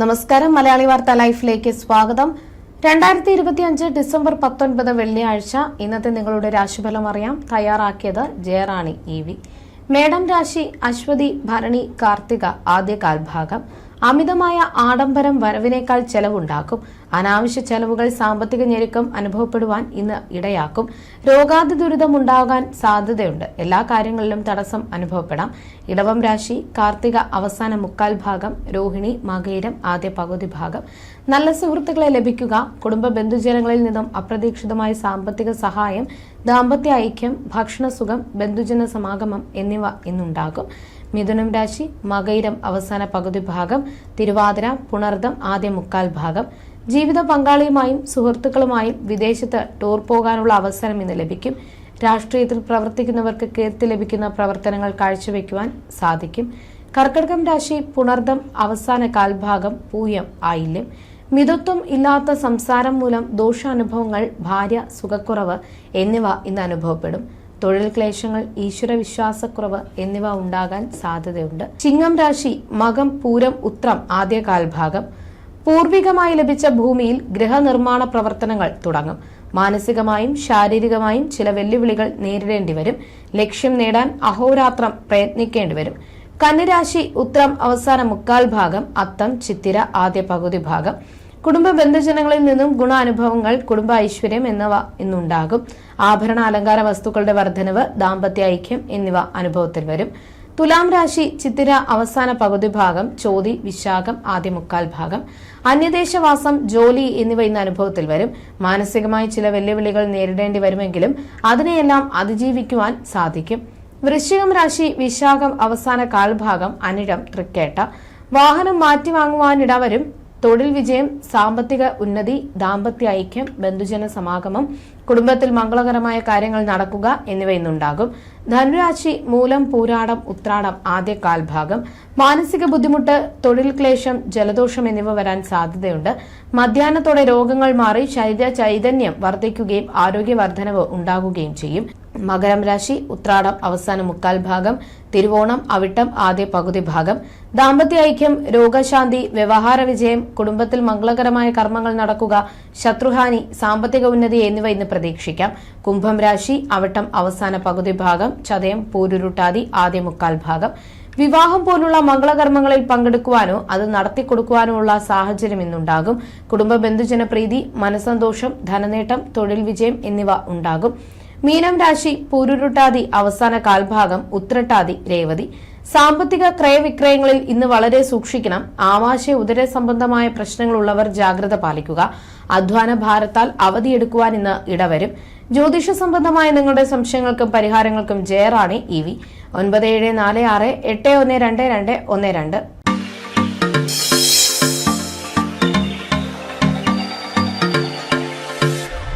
നമസ്കാരം. മലയാളി വാർത്ത ലൈഫിലേക്ക് സ്വാഗതം. രണ്ടായിരത്തി ഇരുപത്തി അഞ്ച് ഡിസംബർ പത്തൊൻപത് വെള്ളിയാഴ്ച ഇന്നത്തെ നിങ്ങളുടെ രാശിഫലം അറിയാം. തയ്യാറാക്കിയത് ജയറാണി ഇ വി. മേഡം രാശി അശ്വതി ഭരണി കാർത്തിക ആദ്യ കാൽഭാഗം അമിതമായ ആഡംബരം വരവിനേക്കാൾ ചെലവുണ്ടാക്കും. അനാവശ്യ ചെലവുകൾ സാമ്പത്തിക ഞെരുക്കം അനുഭവപ്പെടുവാൻ ഇന്ന് ഇടയാക്കും. രോഗാതി ദുരിതം ഉണ്ടാകാൻ സാധ്യതയുണ്ട്. എല്ലാ കാര്യങ്ങളിലും തടസ്സം അനുഭവപ്പെടാം. ഇടവം രാശി കാർത്തിക അവസാന മുക്കാൽ ഭാഗം രോഹിണി മകേരം ആദ്യ പകുതി ഭാഗം. നല്ല സുഹൃത്തുക്കളെ ലഭിക്കുക. കുടുംബ ബന്ധുജനങ്ങളിൽ നിന്നും അപ്രതീക്ഷിതമായ സാമ്പത്തിക സഹായം ദാമ്പത്യ ഐക്യം ഭക്ഷണസുഖം ബന്ധുജന സമാഗമം എന്നിവ ഇന്നുണ്ടാകും. മിഥുനം രാശി മകയിരം അവസാന പകുതി ഭാഗം തിരുവാതിര പുണർദം ആദ്യ മുക്കാൽ ഭാഗം. ജീവിത പങ്കാളിയുമായും സുഹൃത്തുക്കളുമായും വിദേശത്ത് ടൂർ പോകാനുള്ള അവസരം ഇന്ന് ലഭിക്കും. രാഷ്ട്രീയത്തിൽ പ്രവർത്തിക്കുന്നവർക്ക് കീർത്തി ലഭിക്കുന്ന പ്രവർത്തനങ്ങൾ കാഴ്ചവെക്കുവാൻ സാധിക്കും. കർക്കടകം രാശി പുണർദം അവസാന കാൽഭാഗം പൂയം ആയില്യം. മിതത്വം ഇല്ലാത്ത സംസാരം മൂലം ദോഷാനുഭവങ്ങൾ ഭാര്യ സുഖക്കുറവ് എന്നിവ ഇന്ന് അനുഭവപ്പെടും. തൊഴിൽ ക്ലേശങ്ങൾ ഈശ്വര വിശ്വാസക്കുറവ് എന്നിവ ഉണ്ടാകാൻ സാധ്യതയുണ്ട്. ചിങ്ങം രാശി മകം പൂരം ഉത്രം ആദ്യ കാൽഭാഗം. പൂർവികമായി ലഭിച്ച ഭൂമിയിൽ ഗൃഹനിർമ്മാണ പ്രവർത്തനങ്ങൾ തുടങ്ങും. മാനസികമായും ശാരീരികമായും ചില വെല്ലുവിളികൾ നേരിടേണ്ടി വരും. ലക്ഷ്യം നേടാൻ അഹോരാത്രം പ്രയത്നിക്കേണ്ടി വരും. കന്നിരാശി ഉത്രം അവസാന മുക്കാൽ ഭാഗം അത്തം ചിത്തിര ആദ്യ പകുതി ഭാഗം. കുടുംബ ബന്ധുജനങ്ങളിൽ നിന്നും ഗുണാനുഭവങ്ങൾ കുടുംബ ഐശ്വര്യം എന്നിവ ഇന്നുണ്ടാകും. ആഭരണ അലങ്കാര വസ്തുക്കളുടെ വർധനവ് ദാമ്പത്യ ഐക്യം എന്നിവ അനുഭവത്തിൽ വരും. തുലാം രാശി ചിത്തിര അവസാന പകുതി ഭാഗം ചോതി വിശാഖം ആദ്യ മുക്കാൽ ഭാഗം. അന്യദേശവാസം ജോലി എന്നിവ ഇന്ന് അനുഭവത്തിൽ വരും. മാനസികമായി ചില വെല്ലുവിളികൾ നേരിടേണ്ടി വരുമെങ്കിലും അതിനെയെല്ലാം അതിജീവിക്കുവാൻ സാധിക്കും. വൃശ്ചികം രാശി വിശാഖം അവസാന കാൽഭാഗം അനിഴം തൃക്കേട്ട. വാഹനം മാറ്റി വാങ്ങുവാനിടവരും തൊഴിൽ വിജയം സാമ്പത്തിക ഉന്നതി ദാമ്പത്യ ഐക്യം ബന്ധുജന സമാഗമം കുടുംബത്തിൽ മംഗളകരമായ കാര്യങ്ങൾ നടക്കുക എന്നിവ ഇന്നുണ്ടാകും ധനുരാശി മൂലം പൂരാടം ഉത്രാടം ആദ്യ കാൽഭാഗം മാനസിക ബുദ്ധിമുട്ട് തൊഴിൽ ക്ലേശം ജലദോഷം എന്നിവ വരാൻ സാധ്യതയുണ്ട്. മധ്യാഹ്നത്തോടെ രോഗങ്ങൾ മാറി ശരീര ചൈതന്യം വർദ്ധിക്കുകയും ആരോഗ്യവർദ്ധനവ് ഉണ്ടാകുകയും ചെയ്യും. മകരം രാശി ഉത്രാടം അവസാന മുക്കാൽ ഭാഗം തിരുവോണം അവിട്ടം ആദ്യ പകുതി ഭാഗം. ദാമ്പത്യ ഐക്യം രോഗശാന്തി വ്യവഹാര വിജയം കുടുംബത്തിൽ മംഗളകരമായ കർമ്മങ്ങൾ നടക്കുക ശത്രുഹാനി സാമ്പത്തിക ഉന്നതി എന്നിവ ഇന്ന് പ്രതീക്ഷിക്കാം. കുംഭം രാശി അവിട്ടം അവസാന പകുതി ഭാഗം ചതയം പൂരുരുട്ടാതി ആദ്യ മുക്കാൽ ഭാഗം. വിവാഹം പോലുള്ള മംഗളകർമ്മങ്ങളിൽ പങ്കെടുക്കുവാനോ അത് നടത്തിക്കൊടുക്കുവാനോ ഉള്ള സാഹചര്യം ഇന്നുണ്ടാകും. കുടുംബ ബന്ധുജന പ്രീതി മനസന്തോഷം ധനനേട്ടം തൊഴിൽ വിജയം എന്നിവ ഉണ്ടാകും. മീനം രാശി പൂരുരുട്ടാതി അവസാന കാൽഭാഗം ഉത്രട്ടാതി രേവതി. സാമ്പത്തിക ക്രയവിക്രയങ്ങളിൽ ഇന്ന് വളരെ സൂക്ഷിക്കണം. ആമാശയ ഉദര സംബന്ധമായ പ്രശ്നങ്ങളുള്ളവർ ജാഗ്രത പാലിക്കുക. അധ്വാന ഭാരത്താൽ അവധിയെടുക്കുവാൻ ഇന്ന് ഇടവരും. ജ്യോതിഷ സംബന്ധമായ നിങ്ങളുടെ സംശയങ്ങൾക്കും പരിഹാരങ്ങൾക്കും ജയറാണി ഇ വി. ഒൻപത് ഏഴ് നാല് ആറ് എട്ട് ഒന്ന് രണ്ട് രണ്ട് ഒന്ന് രണ്ട്.